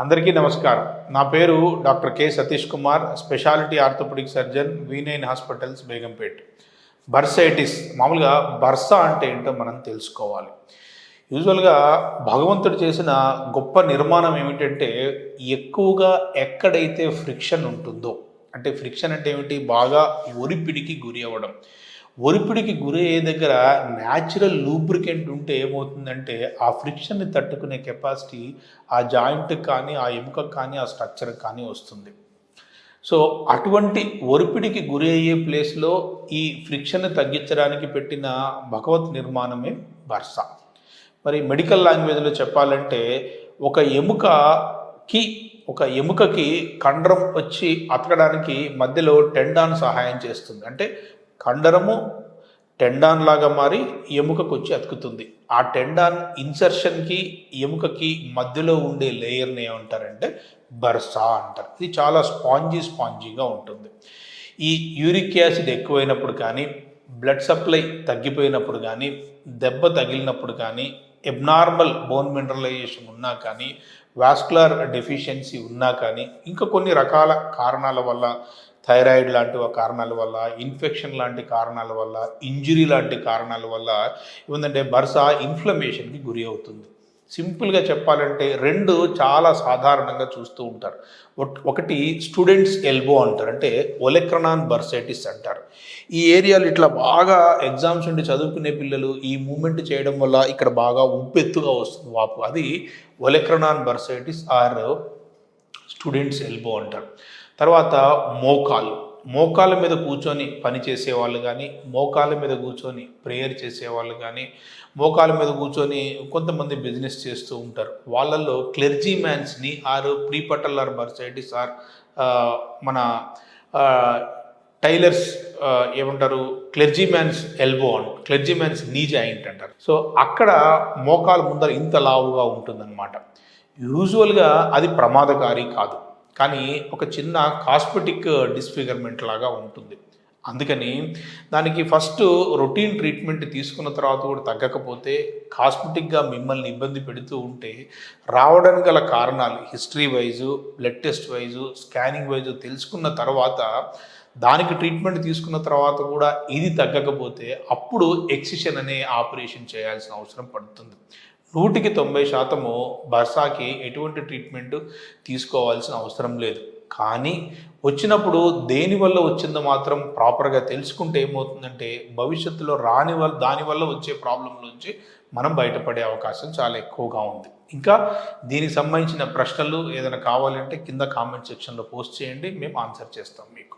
అందరికీ నమస్కారం. నా పేరు doctor K Satish Kumar speciality orthopaedic surgeon V nine hospitals Begumpet. Bursitis మామూలుగా బర్స అంటే ఏంటో మనం తెలుసుకోవాలి. యూజువల్గా భగవంతుడు చేసిన గొప్ప నిర్మాణం ఏమిటంటే ఎక్కువగా ఎక్కడైతే ఫ్రిక్షన్ ఉంటుందో అంటే ఫ్రిక్షన్ అంటే ఏమిటి? బాగా ఒరిపిడికి గురి అవ్వడం. ఒరిపిడికి గురి అయ్యే దగ్గర న్యాచురల్ లూబ్రికెంట్ ఉంటే ఏమవుతుందంటే ఆ ఫ్రిక్షన్ని తట్టుకునే కెపాసిటీ ఆ జాయింట్కి కానీ ఆ ఎముకకు కానీ ఆ స్ట్రక్చర్కి కానీ వస్తుంది. సో అటువంటి ఒరిపిడికి గురి అయ్యే ప్లేస్లో ఈ ఫ్రిక్షన్ని తగ్గించడానికి పెట్టిన భగవత్ నిర్మాణమే బర్స మరి మెడికల్ లాంగ్వేజ్లో చెప్పాలంటే ఒక ఎముకకి ఒక ఎముకకి కండరం వచ్చి అతకడానికి మధ్యలో టెండాన్ సహాయం చేస్తుంది. అంటే కండరము టెండాన్ లాగా మారి ఎముకకు వచ్చి అతుకుతుంది. ఆ టెండాన్ ఇన్సర్షన్కి ఎముకకి మధ్యలో ఉండే లేయర్ని ఏమంటారంటే బర్సా అంటారు. ఇది చాలా స్పాంజీ స్పాంజీగా ఉంటుంది. ఈ యూరిక్ యాసిడ్ ఎక్కువైనప్పుడు కానీ బ్లడ్ సప్లై తగ్గిపోయినప్పుడు కానీ దెబ్బ తగిలినప్పుడు కానీ ఎబ్నార్మల్ బోన్ మినరలైజేషన్ ఉన్నా కానీ వాస్కులర్ డెఫిషియన్సీ ఉన్నా కానీ ఇంకా కొన్ని రకాల కారణాల వల్ల థైరాయిడ్ లాంటి కారణాల వల్ల ఇన్ఫెక్షన్ లాంటి కారణాల వల్ల ఇంజురీ లాంటి కారణాల వల్ల ఏంటంటే బర్స ఇన్ఫ్లమేషన్కి గురి అవుతుంది. సింపుల్గా చెప్పాలంటే రెండు చాలా సాధారణంగా చూస్తూ ఉంటారు. ఒకటి స్టూడెంట్స్ ఎల్బో అంటారు. అంటే ఒలెక్రనాన్ బర్సైటిస్ అంటారు. ఈ ఏరియాలో ఇట్లా బాగా ఎగ్జామ్స్ ఉండి చదువుకునే పిల్లలు ఈ మూమెంట్ చేయడం వల్ల ఇక్కడ బాగా ఉబ్బెత్తుగా వస్తుంది వాపు. అది olecranon bursitis or students elbow అంటారు. తర్వాత మోకాలు. మోకాల మీద కూర్చొని పని చేసేవాళ్ళు కానీ మోకాల మీద కూర్చొని ప్రేయర్ చేసేవాళ్ళు కానీ మోకాల మీద కూర్చొని కొంతమంది బిజినెస్ చేస్తూ ఉంటారు. వాళ్ళల్లో క్లెర్జీ మ్యాన్స్ని ఆర్ ప్రీపటల్లర్ మర్సైటీస్ ఆర్ మన టైలర్స్ ఏమంటారు క్లెర్జీ మ్యాన్స్ ఎల్బో అంట క్లెర్జీ మ్యాన్స్ నీ జాయింట్ అంటారు. సో అక్కడ మోకాలు ముందర ఇంత లావుగా ఉంటుందన్నమాట. యూజువల్గా అది ప్రమాదకారి కాదు. కానీ ఒక చిన్న కాస్మెటిక్ డిస్ఫిగర్మెంట్ లాగా ఉంటుంది. అందుకని దానికి ఫస్ట్ రొటీన్ ట్రీట్మెంట్ తీసుకున్న తర్వాత కూడా తగ్గకపోతే కాస్మెటిక్గా మిమ్మల్ని ఇబ్బంది పెడుతూ ఉంటే రావడానికి గల కారణాలు history wise blood test wise scanning wise తెలుసుకున్న తర్వాత దానికి ట్రీట్మెంట్ తీసుకున్న తర్వాత కూడా ఇది తగ్గకపోతే అప్పుడు ఎక్సిషన్ అనే ఆపరేషన్ చేయాల్సిన అవసరం పడుతుంది. నూటికి తొంభై శాతము బర్సాకి ఎటువంటి ట్రీట్మెంట్ తీసుకోవాల్సిన అవసరం లేదు. కానీ వచ్చినప్పుడు దేనివల్ల వచ్చిందో మాత్రం ప్రాపర్గా తెలుసుకుంటే ఏమవుతుందంటే భవిష్యత్తులో రాని వల్ల దానివల్ల వచ్చే ప్రాబ్లం నుంచి మనం బయటపడే అవకాశం చాలా ఎక్కువగా ఉంది. ఇంకా దీనికి సంబంధించిన ప్రశ్నలు ఏదైనా కావాలంటే కింద కామెంట్ సెక్షన్లో పోస్ట్ చేయండి. మేము ఆన్సర్ చేస్తాం మీకు.